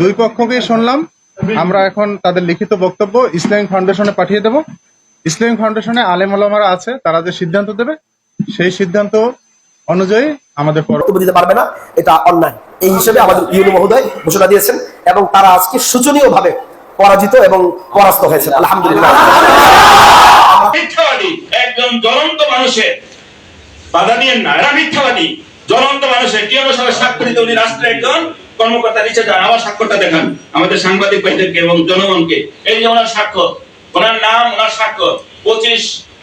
দুই পক্ষকে শুনলাম। আমরা এখন তাদের লিখিত বক্তব্য ইসলামিক ফাউন্ডেশনে পাঠিয়ে দেব। ইসলামিক ফাউন্ডেশনে আলেম ওলামারা আছে তারা যে সিদ্ধান্ত দেবে সেই সিদ্ধান্ত অনুযায়ী আমাদের বক্তব্য দিতে পারবে না এটা অন্যায়। এই হিসেবে আমাদের ইউনি মহোদয় ঘোষণা দিয়েছেন এবং তারা আজকে শোচনীয় ভাবে পরাজিত এবং পরাস্ত হয়েছে আলহামদুলিল্লাহ। একজন জ্বলন্ত মানুষের বাধা নিয়েন না এরা মিথ্যাবাদী। জ্বলন্ত মানুষের কি অনুসারে স্বাক্ষরিত উনি রাষ্ট্রের একজন কর্মকর্তা নিচে যান আমার স্বাক্ষরটা দেখান। আমাদের সাংবাদিক ভাইদেরকে এবং জনগণকে। এই যে ওনার স্বাক্ষর ওনার নাম, ওনার স্বাক্ষর পঁচিশ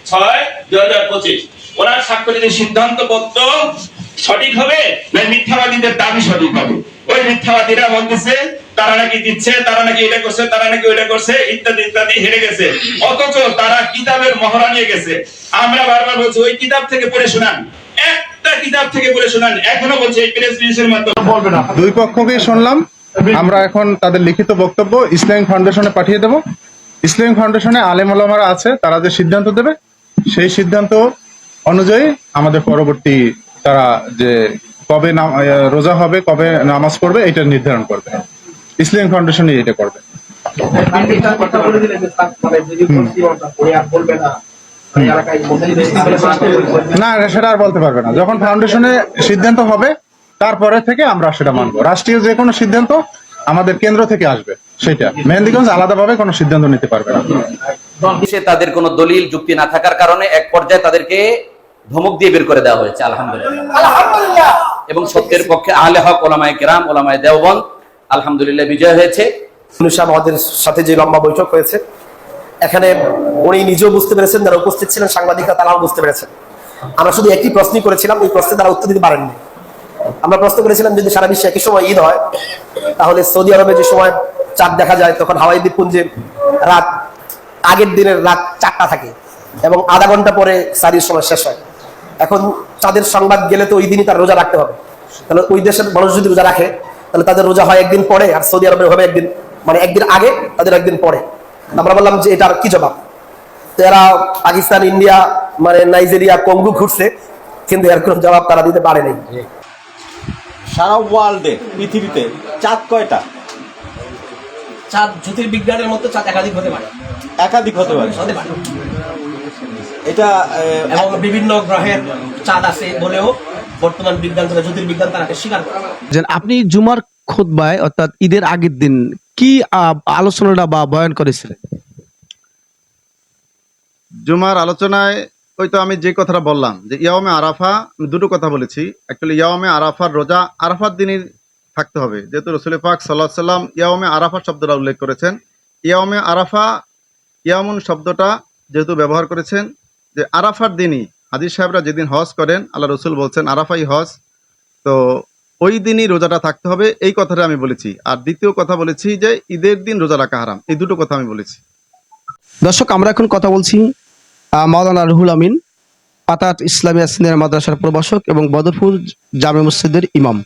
ছয় দুই হাজার পঁচিশ। ওনার স্বাক্ষরিত সিদ্ধান্ত পত্র সঠিক হবে, না মিথ্যাবাদীদের দাবি সঠিক হবে? ওই মিথ্যাবাদীরা বলতেছে, তারা নাকি দিচ্ছে, তারা নাকি এটা করছে, তারা নাকি ওইটা করছে, ইত্যাদি ইত্যাদি, হেরে গেছে। অথচ তারা কিতাবের মহড়া নিয়ে গেছে। আমরা বারবার বলছি, ওই কিতাব থেকে পড়ে শোনান। একটা কিতাব থেকে পড়ে শোনান এখনও বলছি প্রেস রিলিজের মাধ্যমে। দুই পক্ষকে শুনলাম। আমরা এখন তাদের লিখিত বক্তব্য ইসলামিক ফাউন্ডেশনে পাঠিয়ে দেব। ইসলামিক ফাউন্ডেশনে আলেম ওলামারা আছে তারা যে সিদ্ধান্ত দেবে সেই সিদ্ধান্ত অনুযায়ী আমাদের পরবর্তী তারা যে কবে নাম- রোজা হবে কবে নামাজ পড়বে এটা নির্ধারণ করবে। ইসলামিক ফাউন্ডেশনই এটা করবে। না সেটা আর বলতে পারবে না। যখন ফাউন্ডেশনে সিদ্ধান্ত হবে তারপরে থেকে আমরা সেটা মানবো। রাষ্ট্রীয় যে কোনো সিদ্ধান্ত আমাদের কেন্দ্র থেকে আসবে সেটা। মেহেন্দিগঞ্জ আলাদাভাবে কোনো সিদ্ধান্ত নিতে পারবে না। তাদের কোনো দলিল যুক্তি না থাকার কারণে এক পর্যায়ে তাদেরকে ধমক দিয়ে বের করে দেওয়া হয়েছে আলহামদুলিল্লাহ। এবং সত্যের পক্ষে আহলে হক ওলামায় কেরাম ওলামায় দেওবন আলহামদুলিল্লাহ বিজয় হয়েছে। আমাদের সাথে যে লম্বা বৈঠক হয়েছে এখানে উনি নিজেও বুঝতে পেরেছেন, যারা উপস্থিত ছিলেন, সাংবাদিকরা তারাও বুঝতে পেরেছেন। আমরা শুধু একটি প্রশ্নই করেছিলাম, এই প্রশ্নে তারা উত্তর দিতে পারেননি। আমরা প্রশ্ন করেছিলাম, যদি সারা বিশ্বে একই সময় ঈদ হয়, তাহলে সৌদি আরবে যে সময় চাঁদ দেখা যায়, তখন হাওয়াই দ্বীপপুঞ্জে রাত, আগের দিনের রাত চারটা থাকে, এবং আধা ঘণ্টা পরে সারির সময় শেষ হয়। এখন চাঁদের সংবাদ গেলে তো ওই দিনই তার রোজা রাখতে হবে। তাহলে ওই দেশের মানুষ যদি রোজা রাখে, তাহলে তাদের রোজা হয় একদিন পরে, আর সৌদি আরবের হবে একদিন মানে একদিন আগে, তাদের একদিন পরে। আমরা বললাম যে এটার কি জবাব? এরা পাকিস্তান ইন্ডিয়া মানে নাইজেরিয়া কঙ্গু ঘুরছে কিন্তু এর কোনো জবাব তারা দিতে পারে নাই সারা ওয়ার্ল্ডে পৃথিবীতে চাঁদ কয়টা? চাঁদ জ্যোতির্বিজ্ঞানের মতো চাঁদ একাধিক হতে পারে। একাধিক হতে পারে। হতে পারে। এটা এবং বিভিন্ন গ্রহের চাঁদ আছে বলেও বর্তমান বিজ্ঞান জ্যোতির্বিজ্ঞান তারাকে স্বীকার করে। আপনি জুমার খুতবায় অর্থাৎ ঈদের আগের দিন কি আলোচনাটা বা বয়ান করেছিলেন? জুমার আলোচনায় ওই তো আমি যে কথাটা বললাম, যে ইয়াওমে আরাফা দুটো কথা বলেছি। অ্যাকচুয়ালি ইয়াওমে আরাফার রোজা, আরাফার দিনই থাকতে হবে। যেহেতু রসুল পাক সাল্লাহ সাল্লাম ইয়াওমে আরাফা শব্দটা উল্লেখ করেছেন। ইয়াওমে আরাফা, ইয়ামুন শব্দটা যেহেতু ব্যবহার করেছেন, যে আরাফার দিনই হাজির সাহেবরা যেদিন হজ করেন, আল্লাহ রসুল বলছেন আরাফাই হজ। তো ওই দিনই রোজাটা থাকতে হবে, এই কথাটা আমি বলেছি। আর দ্বিতীয় কথা বলেছি যে ঈদের দিন রোজা রাখা হারাম, এই দুটো কথা আমি বলেছি। দর্শক, আমরা এখন কথা বলছি মাওলানা রুহুল আমিন পাতাত ইসলামিয়া সিনিয়র মাদ্রাসার প্রবাসক এবং বদরপুর জামে মসজিদের ইমাম।